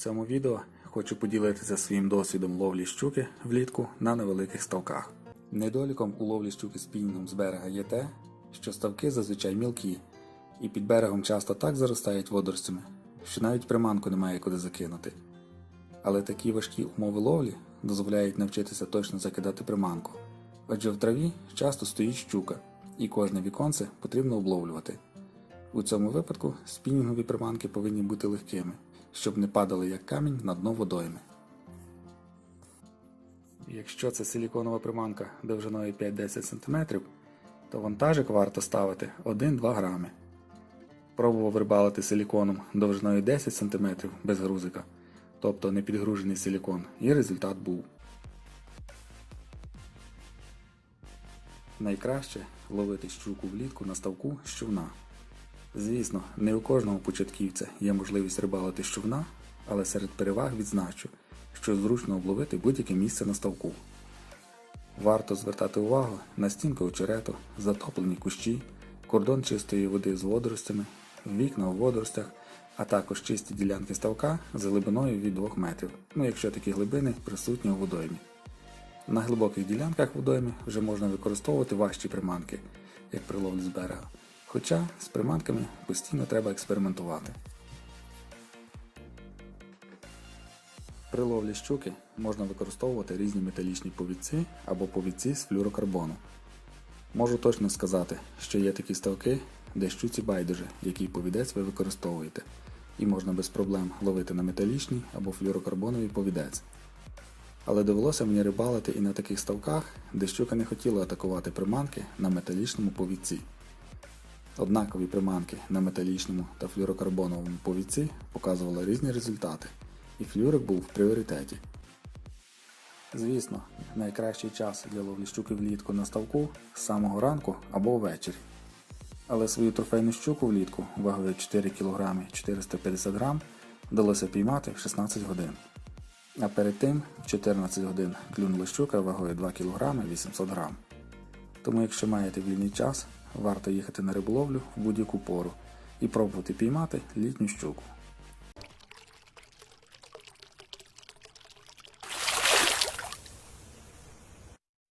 цьому відео хочу поділитися своїм досвідом ловлі щуки влітку на невеликих ставках. Недоліком у ловлі щуки спінінгом з берега є те, що ставки зазвичай мілкі, і під берегом часто так заростають водоростями, що навіть приманку немає куди закинути. Але такі важкі умови ловлі дозволяють навчитися точно закидати приманку, адже в траві часто стоїть щука, і кожне віконце потрібно обловлювати. У цьому випадку спінінгові приманки повинні бути легкими, щоб не падали як камінь на дно водойми. Якщо це силіконова приманка довжиною 5-10 см, то вантажик варто ставити 1-2 грами. Пробував рибалити силіконом довжиною 10 см без грузика, тобто не підгружений силікон, і результат був. Найкраще ловити щуку влітку на ставку з човна. Звісно, не у кожного початківця є можливість рибалити з човна, але серед переваг відзначу, що зручно обловити будь-яке місце на ставку. Варто звертати увагу на стінку очерету, затоплені кущі, кордон чистої води з водоростями, вікна у водоростях, а також чисті ділянки ставка з глибиною від 2 метрів, ну якщо такі глибини присутні у водоймі. На глибоких ділянках водойми вже можна використовувати важчі приманки, як приловлі з берега. Хоча з приманками постійно треба експериментувати. При ловлі щуки можна використовувати різні металічні повідці або повідці з флюрокарбону. Можу точно сказати, що є такі ставки, де щуці байдуже, який повідець ви використовуєте, і можна без проблем ловити на металічний або флюрокарбоновий повідець. Але довелося мені рибалити і на таких ставках, де щука не хотіла атакувати приманки на металічному повідці. Однакові приманки на металічному та флюрокарбоновому повідці показували різні результати, і флюрик був в пріоритеті. Звісно, найкращий час для ловлі щуки влітку на ставку з самого ранку або ввечері. Але свою трофейну щуку влітку вагою 4 кг 450 г вдалося піймати в 16 годин. А перед тим в 14 годин клюнула щука вагою 2 кг 800 г. Тому якщо маєте вільний час, варто їхати на риболовлю в будь-яку пору і пробувати піймати літню щуку.